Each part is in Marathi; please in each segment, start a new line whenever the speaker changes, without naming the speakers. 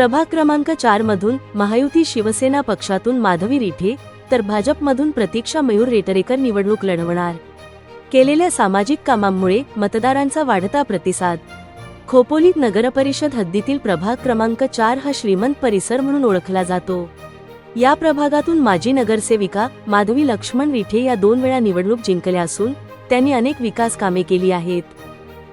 प्रभाग क्रमांक चार मधून महायुती शिवसेना पक्षातून माधवी रिठे तर भाजपमधून प्रतीक्षा मयूर रेटरेकर निवडणूक लढवणार. केलेल्या सामाजिक कामांमुळे मतदारांचा वाढता प्रतिसाद. खोपोलीत नगरपरिषद हद्दीतील प्रभाग क्रमांक चार हा श्रीमंत परिसर म्हणून ओळखला जातो. या प्रभागातून माजी नगरसेविका माधवी लक्ष्मण रिठे या दोन वेळा निवडणूक जिंकल्या असून त्यांनी अनेक विकास कामे केली आहेत.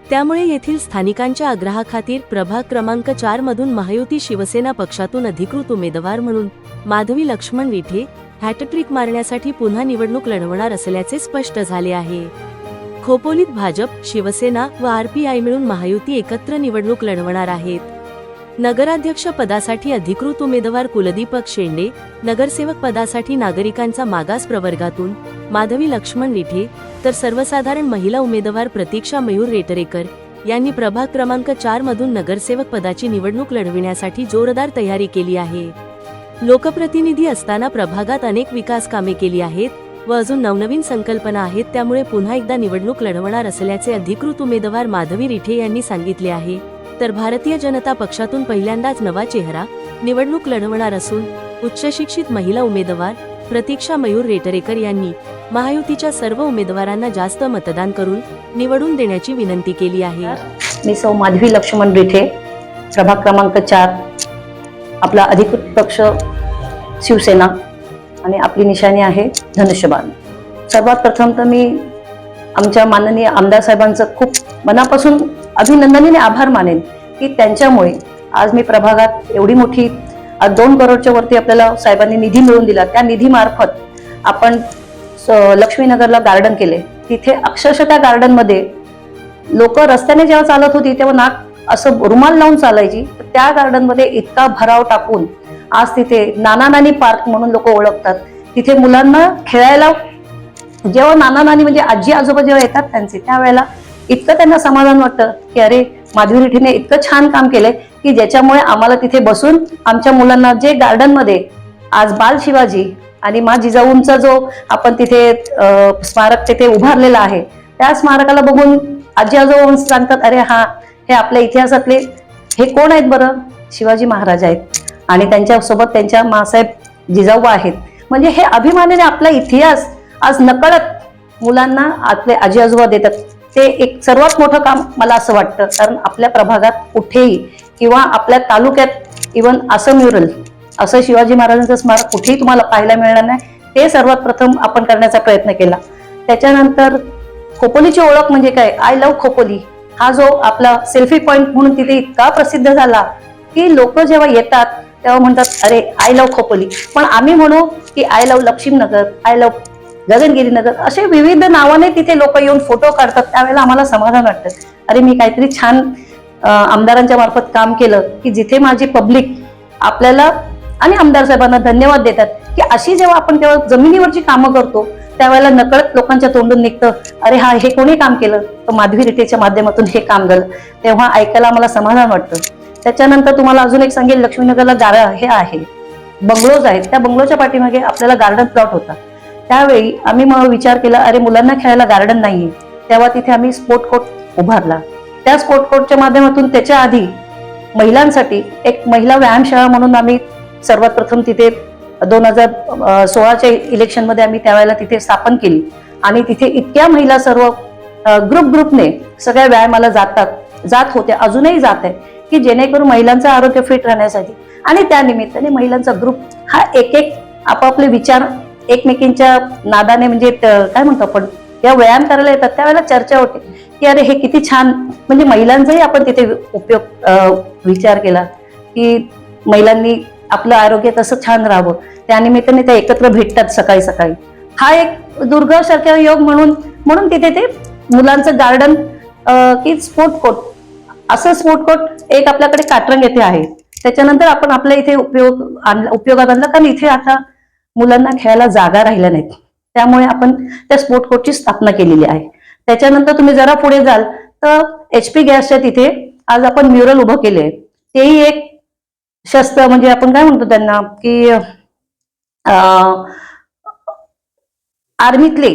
त्यामुळे येथील स्थानिकांच्या आग्रहाखातीर प्रभाग क्रमांक चार मधून महायुती शिवसेना पक्षातून अधिकृत उमेदवार म्हणून माधवी लक्ष्मण विठे हॅटट्रिक मारण्यासाठी पुन्हा निवडणूक लढवणार असल्याचे स्पष्ट झाले आहे. खोपोलीत भाजप शिवसेना व आरपीआय मिळून महायुती एकत्र निवडणूक लढवणार आहेत. नगराध्यक्ष पदासाठी अधिकृत उमेदवार कुलदीपक शेंडे नगरसेवक पदासाठी नागरिकांचा मागास प्रवर्गातून माधवी लक्ष्मण लिठे तर सर्वसाधारण महिला उमेदवार प्रतीक्षा मयूर रेटरेकर यांनी प्रभाग क्रमांक चार मधून नगरसेवक पदाची निवडणूक लढविण्यासाठी जोरदार तयारी केली आहे. लोकप्रतिनिधी असताना प्रभागात अनेक विकास कामे केली आहेत व अजून नवनवीन संकल्पना आहेत त्यामुळे पुन्हा एकदा निवडणूक लढवणार असल्याचे अधिकृत उमेदवार माधवी रिठे यांनी सांगितले आहे. तर भारतीय जनता पक्षातून पहिल्यांदाच नवा चेहरा निवडणूक लढवणार असून उच्चशिक्षित महिला उमेदवार प्रतीक्षा मयूर रेटरेकर यांनी महायुतीच्या सर्व उमेदवारांना जास्त मतदान करून निवडून देण्याची विनंती केली आहे.
मी सौ माधवी लक्ष्मण रिठे प्रभाग क्रमांक चार आपला अधिकृत पक्ष शिवसेना आणि आपली निशाणी आहे धनुष्यबाण. सर्वात प्रथम तर मी आमच्या माननीय आमदार साहेबांचं खूप मनापासून अभिनंदनीने आभार मानेन की त्यांच्यामुळे आज मी प्रभागात एवढी मोठी आज दोन करोडच्या वरती आपल्याला साहेबांनी निधी मिळवून दिला. त्या निधीमार्फत आपण स- लक्ष्मीनगरला गार्डन केले. तिथे अक्षरशः त्या गार्डनमध्ये लोक रस्त्याने जेव्हा चालत होती तेव्हा नाक असं रुमाल लावून चालायची. तर त्या गार्डनमध्ये इतका भराव टाकून आज तिथे नाना नानी पार्क म्हणून लोक ओळखतात. तिथे मुलांना खेळायला जेव्हा नाना नानी म्हणजे आजी आजोबा जेव्हा येतात त्यांचे त्यावेळेला इतकं त्यांना समाधान वाटतं की अरे माधवी रिठीने इतकं छान काम केलंय की ज्याच्यामुळे आम्हाला तिथे बसून आमच्या मुलांना जे गार्डनमध्ये आज बाल शिवाजी आणि मा जिजाऊंचा जो आपण तिथे स्मारक तिथे उभारलेला आहे त्या स्मारकाला बघून आजी आजोबा सांगतात अरे हा हे आपल्या इतिहासातले हे कोण आहेत बरं? शिवाजी महाराज आहेत. आणि त्यांच्यासोबत त्यांच्या मासाहेब जिजाऊबा आहेत. म्हणजे हे अभिमानाने आपला इतिहास आज नकळत मुलांना आपले आजी आजोबा देतात. ते एक सर्वात मोठं काम मला असं वाटतं कारण आपल्या प्रभागात कुठेही किंवा आपल्या तालुक्यात इवन असं म्युरल असं शिवाजी महाराजांचं स्मारक कुठेही तुम्हाला पाहायला मिळणार नाही ते सर्वात प्रथम आपण करण्याचा प्रयत्न केला. त्याच्यानंतर खोपोलीची ओळख म्हणजे काय? I love Khopoli. हा जो आपला सेल्फी पॉईंट म्हणून तिथे इतका प्रसिद्ध झाला की लोक जेव्हा येतात तेव्हा म्हणतात अरे आय लव्ह खोपोली. पण आम्ही म्हणू की I love Lakshminagar I love Gagangiri Nagar असे विविध नावाने तिथे लोक येऊन फोटो काढतात. त्यावेळेला आम्हाला समाधान वाटतं. अरे मी काहीतरी छान आमदारांच्या मार्फत काम केलं की जिथे माझी पब्लिक आपल्याला आणि आमदार साहेबांना धन्यवाद देतात की अशी जेव्हा आपण तेव्हा जमिनीवरची कामं करतो त्यावेळेला नकळत लोकांच्या तोंडून निघतं अरे हा हे कोणी काम केलं? तर माधवी रिटेच्या माध्यमातून हे काम झालं. तेव्हा ऐकायला मला समाधान वाटतं. त्याच्यानंतर तुम्हाला अजून एक सांगेल लक्ष्मीनगरला गारा हे आहे. बंगलोज आहेत. त्या बंगलोच्या पाठीमागे आपल्याला गार्डन प्लॉट होता. त्यावेळी आम्ही मग विचार केला अरे मुलांना खेळायला गार्डन नाहीये. तेव्हा तिथे आम्ही स्पोर्ट कोर्ट उभारला. त्या स्पोर्ट कोर्टच्या माध्यमातून त्याच्या आधी महिलांसाठी एक महिला व्यायामशाळा म्हणून आम्ही सर्वात प्रथम तिथे दोन हजार सोळाच्या इलेक्शनमध्ये आम्ही त्यावेळेला तिथे स्थापन केली. आणि तिथे इतक्या महिला सर्व ग्रुप ग्रुपने सगळ्या व्यायामाला जातात जात होत्या अजूनही जात आहे की जेणेकरून महिलांचं आरोग्य फिट राहण्यासाठी. आणि त्या निमित्ताने महिलांचा ग्रुप हा एक एक आपापले विचार एकमेकींच्या नादाने म्हणजे काय म्हणतो आपण? या व्यायाम करायला येतात त्यावेळेला चर्चा होते की अरे हे किती छान. म्हणजे महिलांचाही आपण तिथे उपयोग विचार केला की महिलांनी आपलं आरोग्य कसं छान राहावं. त्यानिमित्ताने त्या एकत्र भेटतात सकाळी सकाळी. हा एक दुर्गासारख्या योग म्हणून म्हणून तिथे ते मुलांचं गार्डन की स्पोर्ट कोर्ट. असं स्पोर्ट कोर्ट एक आपल्याकडे कात्रंग येथे आहे. त्याच्यानंतर आपण आपल्या इथे उपयोग आणला उपयोगात आणला. कारण इथे आता मुलांना खेळायला जागा राहिल्या नाहीत. त्यामुळे आपण त्या स्पोर्ट कोर्टची स्थापना केलेली आहे. त्याच्यानंतर तुम्ही जरा पुढे जाल तर एच पी गॅसच्या तिथे आज आपण म्युरल उभं केले तेही एक शस्त्र म्हणजे आपण काय म्हणतो त्यांना की आर्मीतले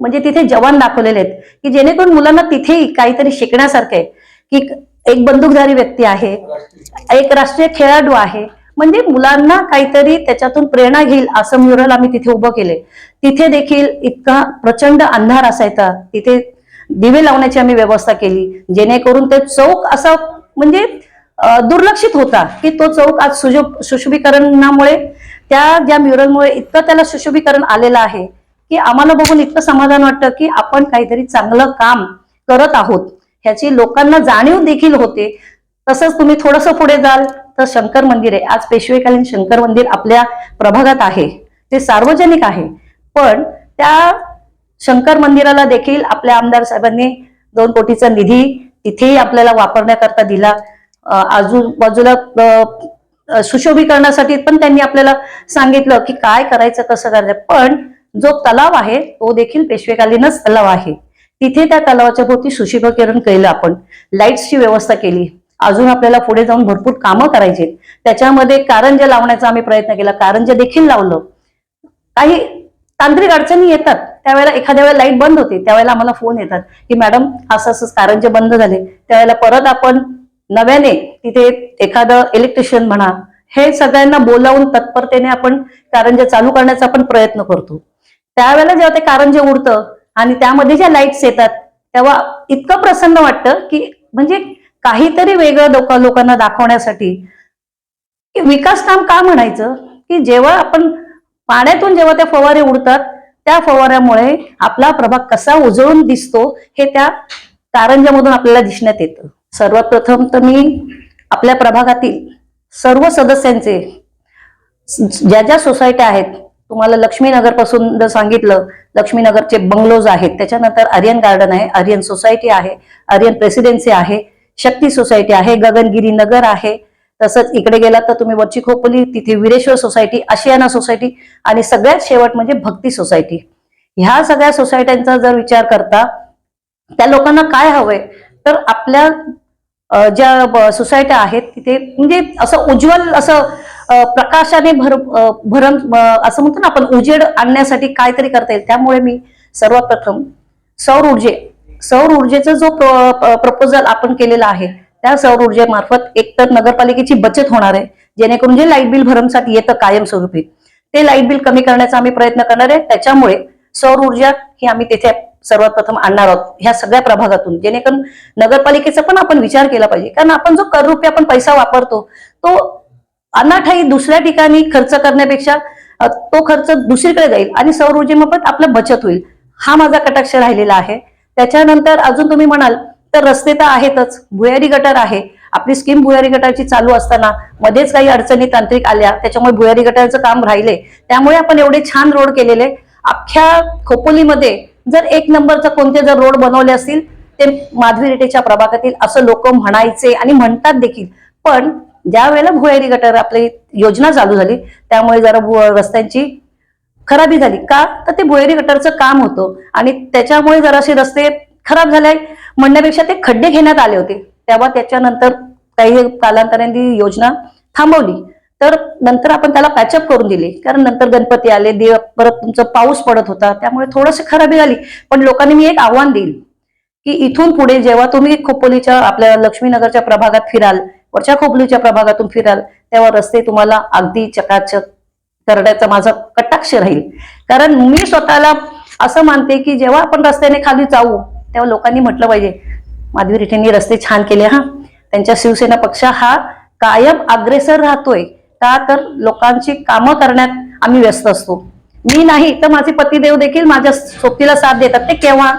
म्हणजे तिथे जवान दाखवलेले आहेत. की जेणेकरून मुलांना तिथेही काहीतरी शिकण्यासारखं आहे. की एक बंदूकधारी व्यक्ती आहे एक राष्ट्रीय खेळाडू आहे म्हणजे मुलांना काहीतरी त्याच्यातून प्रेरणा घेईल असं म्युरल आम्ही तिथे उभं केले. तिथे देखील इतका प्रचंड अंधार असायचा. तिथे दिवे लावण्याची आम्ही व्यवस्था केली. जेणेकरून ते चौक असा म्हणजे दुर्लक्षित होता की तो चौक आज सुजो सुशोभीकरणामुळे त्या ज्या म्युरलमुळे इतकं त्याला सुशोभीकरण आलेलं आहे की आम्हाला बघून इतकं समाधान वाटतं की आपण काहीतरी चांगलं काम करत आहोत. ह्याची लोकांना जाणीव देखील होते. तसंच तुम्ही थोडंसं पुढे जाल. तर शंकर मंदिर आहे. आज पेशवेकालीन शंकर मंदिर आपल्या प्रभागात आहे. ते सार्वजनिक आहे. पण त्या शंकर मंदिराला देखील आपल्या आमदार साहेबांनी दोन कोटीचा निधी तिथेही आपल्याला वापरण्याकरता दिला. आजूबाजूला सुशोभीकरणासाठी पण त्यांनी आपल्याला सांगितलं की काय करायचं कसं करायचं. पण जो तलाव आहे तो देखील पेशवेकालीनच तलाव आहे. तिथे त्या तलावाच्या भोवती सुशोभीकरण केलं आपण. लाईट्सची व्यवस्था केली. अजून आपल्याला पुढे जाऊन भरपूर कामं करायची त्याच्यामध्ये कारंजा लावण्याचा आम्ही प्रयत्न केला कारंजा देखील लावलं काही तांत्रिक अडचणी येतात. त्यावेळेला एखाद्या वेळेला लाइट बंद होते त्यावेळेला आम्हाला फोन येतात की मॅडम असं असं कारंजे बंद झाले. त्यावेळेला परत आपण नव्याने तिथे एखादं इलेक्ट्रिशियन म्हणा हे सगळ्यांना बोलावून तत्परतेने आपण कारंजे चालू करण्याचा आपण प्रयत्न करतो. त्यावेळेला जेव्हा ते कारंजे उडतं आणि त्यामध्ये ज्या लाईट्स येतात तेव्हा इतकं प्रसन्न वाटतं की म्हणजे काहीतरी वेगळं लोक लोकांना दाखवण्यासाठी. विकास काम का म्हणायचं? की जेव्हा आपण पाण्यातून जेव्हा त्या फवारे उडतात त्या फवाऱ्यामुळे आपला प्रभाग कसा उजळून दिसतो हे त्या कारंजामधून आपल्याला दिसण्यात येतं. सर्वात प्रथम तर मी आपल्या प्रभागातील सर्व सदस्यांचे ज्या ज्या सोसायट्या आहेत तुम्हाला लक्ष्मीनगरपासून जर सांगितलं लक्ष्मीनगरचे बंगलोज आहेत त्याच्यानंतर आर्यन गार्डन आहे आर्यन सोसायटी आहे आर्यन प्रेसिडेन्सी आहे शक्ती सोसायटी आहे गगनगिरी नगर आहे तसंच इकडे गेला तर तुम्ही वरची खोपली तिथे विरेश्वर सोसायटी आशियाना सोसायटी आणि सगळ्यात शेवट म्हणजे भक्ती सोसायटी. ह्या सगळ्या सोसायट्यांचा जर विचार करता त्या लोकांना काय हवंय? तर आपल्या ज्या ब- सोसायट्या आहेत तिथे म्हणजे असं उज्ज्वल असं प्रकाशाने भर भरम भरण असं म्हणतो ना आपण उजेड आणण्यासाठी काहीतरी करता येईल. त्यामुळे मी सर्वात प्रथम सौर ऊर्जे सौर ऊर्जेचा जो प्रपोजल आपण केलेला आहे त्या सौर ऊर्जेमार्फत एकतर नगरपालिकेची बचत होणार आहे जेणेकरून जे लाइट बिल भरमसाठी येतं कायमस्वरूपी ते लाइट बिल कमी करण्याचा आम्ही प्रयत्न करणार आहे. त्याच्यामुळे सौर ऊर्जा ही आम्ही तिथे सर्वात प्रथम आणणार आहोत ह्या सगळ्या प्रभागातून जेणेकरून नगरपालिकेचा पण आपण विचार केला पाहिजे. कारण आपण जो कर रुपये आपण पैसा वापरतो तो अनाठाई दुसऱ्या ठिकाणी खर्च करण्यापेक्षा तो खर्च दुसरीकडे जाईल आणि सौर ऊर्जेमार्फत आपलं बचत होईल. हा माझा कटाक्ष राहिलेला आहे. त्याच्यानंतर अजून तुम्ही म्हणाल तर रस्ते तर आहेतच भुयारी गटार आहे. आपली स्कीम भुयारी गटारची चालू असताना मध्येच काही अडचणी तांत्रिक आल्या त्याच्यामुळे भुयारी गटारचं काम राहिले. त्यामुळे आपण एवढे छान रोड केलेले. अख्ख्या खोपोलीमध्ये जर एक नंबरचा कोणते जर रोड बनवले असतील ते माधवी रेटेच्या प्रभागातील असं लोक म्हणायचे आणि म्हणतात देखील. पण ज्या वेळेला भुयारी गटार आपली योजना चालू झाली त्यामुळे जरा भु- रस्त्यांची खराबी झाली. का? तर ते भुयारी गटरचं काम होतं. आणि त्याच्यामुळे जरासे रस्ते खराब झाले म्हणण्यापेक्षा ते खड्डे घेण्यात आले होते. तेव्हा त्याच्यानंतर काही कालांतराने योजना थांबवली. तर नंतर आपण त्याला पॅचअप करून दिले. कारण नंतर गणपती आले देव परत तुमचं पाऊस पडत होता. त्यामुळे थोडंसं खराबी झाली. पण लोकांनी मी एक आव्हान देईल की इथून पुढे जेव्हा तुम्ही खोपोलीच्या आपल्या लक्ष्मीनगरच्या प्रभागात फिराल वरच्या खोपोलीच्या प्रभागातून फिराल तेव्हा रस्ते तुम्हाला अगदी चकाचक करण्याचा माझा कटाक्ष राहील. कारण मी स्वतःला असं मानते की जेव्हा आपण रस्त्याने खाली जाऊ तेव्हा लोकांनी म्हटलं पाहिजे माधवी रिठेंनी रस्ते छान केले हा. त्यांच्या शिवसेना पक्ष हा कायम अग्रेसर राहतोय. का तर लोकांची कामं करण्यात आम्ही व्यस्त असतो. मी नाही तर माझे पतिदेव देखील माझ्या सोबतीला साथ देतात. ते केव्हा?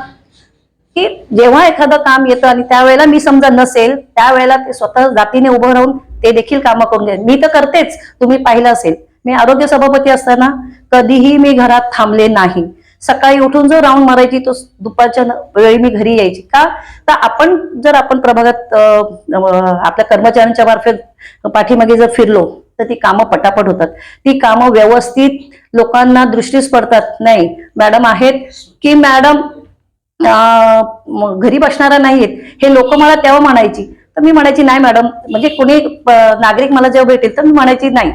की जेव्हा एखादं काम येतं आणि त्यावेळेला मी समजा नसेल त्यावेळेला ते स्वतः जातीने उभं राहून ते देखील कामं करून घ्या मी तर करतेच तुम्ही पाहिलं असेल. मी आरोग्य सभापती असताना कधीही मी घरात थांबले नाही. सकाळी उठून जो राऊंड मारायची तो दुपारच्या वेळी मी घरी यायची. का? तर आपण जर आपण प्रभागात आपल्या कर्मचाऱ्यांच्या मार्फत पाठीमागे जर फिरलो तर ती कामं पटापट होतात. ती कामं व्यवस्थित लोकांना दृष्टीस पडतात. नाही मॅडम आहेत की मॅडम घरी बसणारा नाहीयेत. हे लोक मला तेव्हा म्हणायची. तर मी म्हणायची नाही मॅडम म्हणजे कोणी नागरिक मला जेव्हा भेटेल तर मी म्हणायची नाही.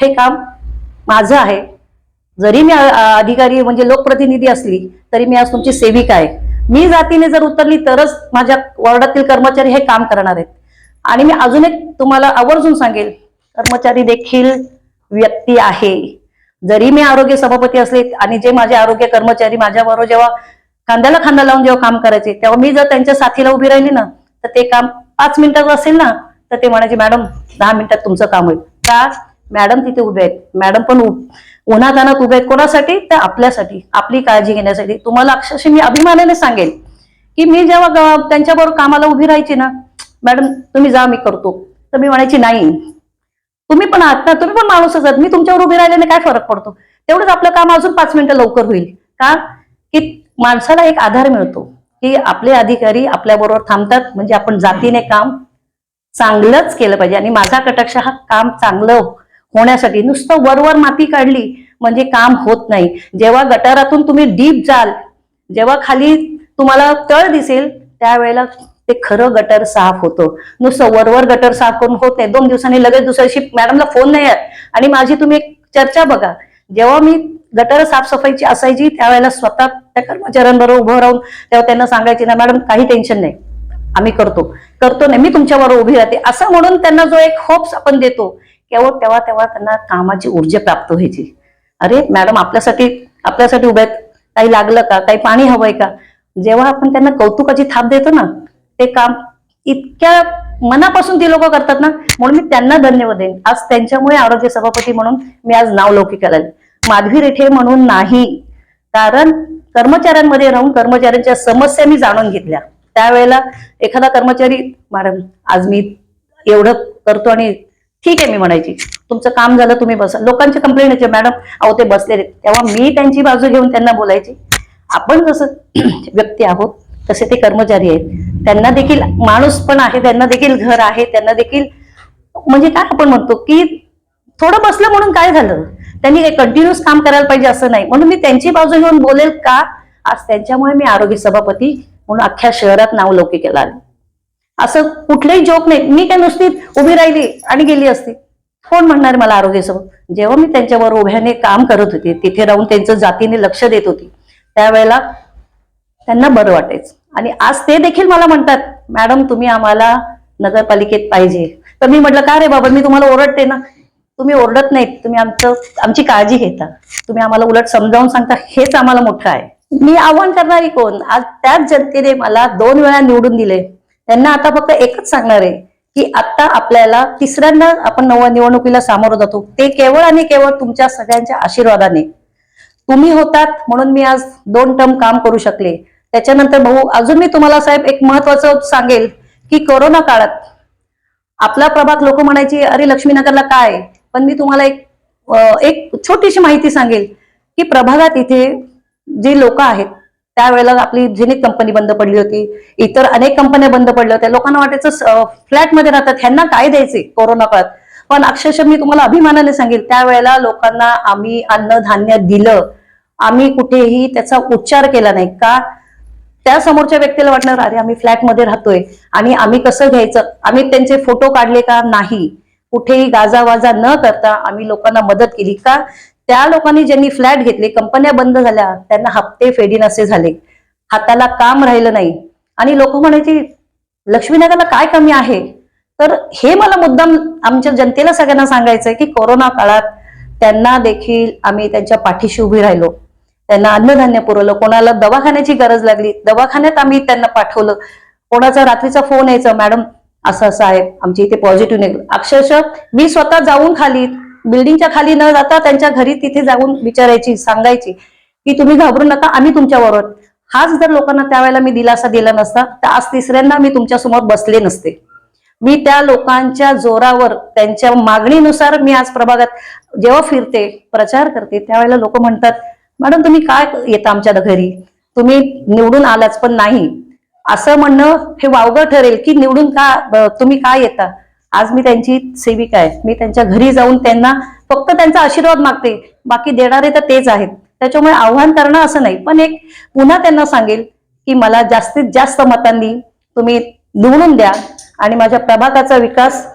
हे काम माझं आहे. जरी मी अधिकारी म्हणजे लोकप्रतिनिधी असली तरी मी आज तुमची सेविका आहे. मी जातीने जर उतरली तरच माझ्या वॉर्डातील कर्मचारी हे काम करणार आहेत. आणि मी अजून एक तुम्हाला आवर्जून सांगेल कर्मचारी देखील व्यक्ती आहे. जरी मी आरोग्य सभापती असले आणि जे माझे आरोग्य कर्मचारी माझ्याबरोबर जेव्हा खांद्याला खांदा लावून जेव्हा काम करायचे तेव्हा मी जर त्यांच्या साथीला उभी राहिली ना तर ते काम पाच मिनिटाचं असेल ना तर ते म्हणायचे मॅडम दहा मिनिटात तुमचं काम होईल. का? मॅडम तिथे उभे आहेत. मॅडम पण उ- उन्हातानात उभे आहेत. कोणासाठी? तर आपल्यासाठी. आपली काळजी घेण्यासाठी. तुम्हाला अक्षरशः मी अभिमानाने सांगेल की मी जेव्हा त्यांच्याबरोबर कामाला उभी राहायची ना मॅडम तुम्ही जा मी करतो. तर मी म्हणायची नाही. तुम्ही पण आहात ना तुम्ही पण माणूसच आहात. मी तुमच्यावर उभी राहिल्याने काय फरक पडतो? तेवढंच आपलं काम अजून पाच मिनिटं लवकर होईल. का? की माणसाला एक आधार मिळतो की आपले अधिकारी आपल्याबरोबर थांबतात. म्हणजे आपण जातीने काम चांगलंच केलं पाहिजे. आणि माझा कटाक्ष हा काम चांगलं होण्यासाठी. नुसतं वरवर माती काढली म्हणजे काम होत नाही. जेव्हा गटारातून तुम्ही डीप जाल जेव्हा खाली तुम्हाला तळ दिसेल त्यावेळेला ते खरं गटर साफ होतं. नुसतं वरवर गटर साफ करून होत नाही. दोन दिवसांनी लगेच दुसऱ्या दिवशी मॅडमला फोन नाही आहे आणि माझी तुम्ही एक चर्चा बघा. जेव्हा मी गटर साफसफाईची असायची त्यावेळेला स्वतः त्या कर्मचाऱ्यांबरोबर उभं राहून तेव्हा त्यांना सांगायचे ना मॅडम काही टेन्शन नाही. आम्ही करतो. करतो नाही. मी तुमच्याबरोबर उभी राहते. असं म्हणून त्यांना जो एक होप्स आपण देतो तेव्हा तेव्हा तेव्हा त्यांना कामाची ऊर्जा प्राप्त व्हायची. अरे मॅडम आपल्यासाठी आपल्यासाठी उभ्यात काही लागलं का? काही पाणी हवंय का? जेव्हा आपण त्यांना कौतुकाची थाप देतो ना ते काम इतक्या मनापासून ती लोक करतात ना म्हणून मी त्यांना धन्यवाद देईन. आज त्यांच्यामुळे आरोग्य सभापती म्हणून मी आज नाव लौकिक माधवी रेठे म्हणून नाही कारण कर्मचाऱ्यांमध्ये राहून कर्मचाऱ्यांच्या समस्या मी जाणून घेतल्या. त्यावेळेला एखादा कर्मचारी मॅडम आज मी एवढं करतो आणि ठीक आहे मी म्हणायची. तुमचं काम झालं तुम्ही बसा. लोकांची कंप्लेंट यायची मॅडम अहो ते बसलेले तेव्हा मी त्यांची बाजू घेऊन त्यांना बोलायची. आपण जसं व्यक्ती आहोत तसे ते कर्मचारी आहेत. त्यांना देखील माणूस पण आहे त्यांना देखील घर आहे त्यांना देखील म्हणजे काय आपण म्हणतो की थोडं बसलं म्हणून काय झालं? त्यांनी कंटिन्युअस काम करायला पाहिजे असं नाही. म्हणून मी त्यांची बाजू घेऊन बोलेल का? आज त्यांच्यामुळे मी आरोग्य सभापती म्हणून अख्ख्या शहरात नाव लौकिकेला आले असं कुठलेही जोक नाही. मी काय नुसती उभी राहिली आणि गेली असती. कोण म्हणणार मला आरोग्यासोबत जेव्हा मी त्यांच्यावर उभ्याने काम करत होते तिथे राहून त्यांचं जातीने लक्ष देत होती त्यावेळेला त्यांना बरं वाटायचं. आणि आज ते देखील मला म्हणतात मॅडम तुम्ही आम्हाला नगरपालिकेत पाहिजे. तर मी म्हटलं का रे बाबा मी तुम्हाला ओरडते ना? तुम्ही ओरडत नाहीत. तुम्ही आमचं आमची काळजी घेता. तुम्ही आम्हाला उलट समजावून सांगता हेच आम्हाला मोठं आहे. मी आव्हान करणारी कोण? आज त्याच जनतेने मला दोन वेळा निवडून दिले. त्यांना आता फक्त एकच सांगणार आहे की आता आपल्याला तिसऱ्यांदा आपण नव निवडणुकीला सामोरं जातो. ते केवळ आणि केवळ तुमच्या सगळ्यांच्या आशीर्वादाने. तुम्ही होतात म्हणून मी आज दोन टर्म काम करू शकले. त्याच्यानंतर भाऊ अजून मी तुम्हाला साहेब एक महत्वाचं सांगेल की कोरोना काळात आपला प्रभाग लोक म्हणायची अरे लक्ष्मीनगरला काय? पण मी तुम्हाला एक एक छोटीशी माहिती सांगेल की प्रभागात इथे जी लोक आहेत त्यावेळेला आपली झेनिक कंपनी बंद पडली होती. इतर अनेक कंपन्या बंद पडल्या होत्या. लोकांना वाटायचं फ्लॅटमध्ये राहतात. ह्यांना काय द्यायचे कोरोना काळात? पण अक्षरशः मी तुम्हाला अभिमानाने सांगेल त्यावेळेला लोकांना आम्ही अन्नधान्य दिलं. आम्ही कुठेही त्याचा उच्चार केला नाही. का? त्या समोरच्या व्यक्तीला वाटणार अरे आम्ही फ्लॅटमध्ये राहतोय. आणि आम्ही कसं घ्यायचं? आम्ही त्यांचे फोटो काढले का नाही? कुठेही गाजावाजा न करता आम्ही लोकांना मदत केली का? त्या लोकांनी ज्यांनी फ्लॅट घेतले कंपन्या बंद झाल्या त्यांना हप्ते फेडीनसे झाले. हाताला काम राहिलं नाही. आणि लोक म्हणायची लक्ष्मीनगरला काय कमी आहे? तर हे मला मुद्दाम आमच्या जनतेला सगळ्यांना सांगायचंय की कोरोना काळात त्यांना देखील आम्ही त्यांच्या पाठीशी उभी राहिलो. त्यांना अन्नधान्य पुरवलं कोणाला दवाखान्याची गरज लागली दवाखान्यात आम्ही त्यांना पाठवलं. कोणाचा रात्रीचा फोन यायचा मॅडम असं असं आहे आमच्या इथे पॉझिटिव्ह निघलं. अक्षरशः मी स्वतः जाऊन खाली बिल्डिंगच्या खाली न जाता त्यांच्या घरी तिथे जाऊन विचारायची सांगायची की तुम्ही घाबरू नका आम्ही तुमच्याबरोबर हाच जर लोकांना त्यावेळेला मी दिलासा दिला नसता तर आज तिसऱ्यांदा मी तुमच्यासमोर बसले नसते. मी त्या लोकांच्या जोरावर त्यांच्या मागणीनुसार मी आज प्रभागात जेव्हा फिरते प्रचार करते त्यावेळेला लोक म्हणतात मॅडम तुम्ही काय येता आमच्या घरी? तुम्ही निवडून आलाच पण नाही. असं म्हणणं हे वावगं ठरेल की निवडून का तुम्ही काय येता? आज मी त्यांची सेविका आहे. मी त्यांच्या घरी जाऊन त्यांना फक्त त्यांचा आशीर्वाद मागते. बाकी देणारे तर तेच आहेत. त्याच्यामुळे आव्हान करणं असं नाही. पण एक पुन्हा त्यांना सांगेल की मला जास्तीत जास्त मतांनी तुम्ही निवडून द्या आणि माझ्या प्रभागाचा विकास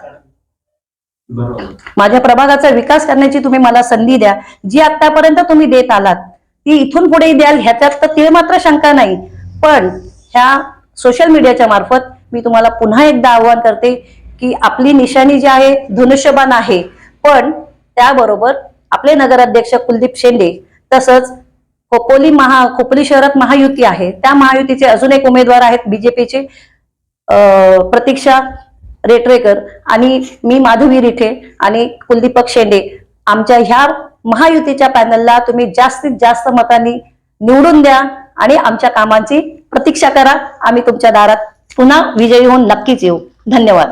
माझ्या प्रभागाचा विकास करण्याची तुम्ही मला संधी द्या. जी आतापर्यंत तुम्ही देत आलात ती इथून पुढे द्याल. ह्याच्यात तर ते मात्र शंका नाही. पण ह्या सोशल मीडियाच्या मार्फत मी तुम्हाला पुन्हा एकदा आवाहन करते की आपली निशाणी जी आहे धनुष्यबाण आहे. पण त्याबरोबर आपले नगराध्यक्ष कुलदीप शेंडे तसंच खोपोली महा खोपोली शहरात महायुती आहे. त्या महायुतीचे अजून एक उमेदवार आहेत बीजेपीचे प्रतीक्षा रेटरेकर आणि मी माधवी रिठे आणि कुलदीपक शेंडे. आमच्या ह्या महायुतीच्या पॅनलला तुम्ही जास्तीत जास्त मतांनी निवडून द्या आणि आमच्या कामांची प्रतीक्षा करा. आम्ही तुमच्या दारात पुन्हा विजयी होऊन नक्कीच येऊ. धन्यवाद.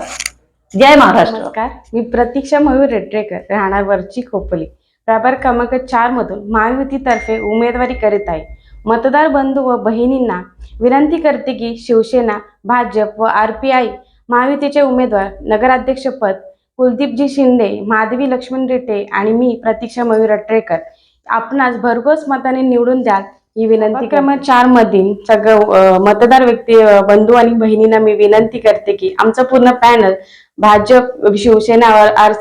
जय महाराष्ट्र.
नमस्कार मी प्रतीक्षा मयूर रेटरेकर राहणार वरची खोपोली. प्रभाग क्रमांक चार मधून महायुतीतर्फे उमेदवारी करीत आहे. मतदार बंधू व बहिणींना विनंती करते की शिवसेना भाजप व आर पी आय महायुतीचे उमेदवार नगराध्यक्षपद कुलदीपजी शिंदे माधवी लक्ष्मण रेटे आणि मी प्रतीक्षा मयूर रेटरेकर आपणास भरघोस मताने निवडून द्याल ही विनंती क्रमांक चार मधील सगळं मतदार व्यक्ती बंधू आणि बहिणींना मी विनंती करते की आमचं पूर्ण पॅनल भाजप शिवसेना आर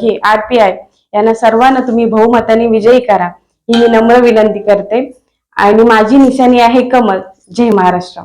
ही आर पी आय यांना सर्वांना तुम्ही बहुमताने विजयी करा. ही मी नम्र विनंती करते. आणि माझी निशाणी आहे कमल. जय महाराष्ट्र.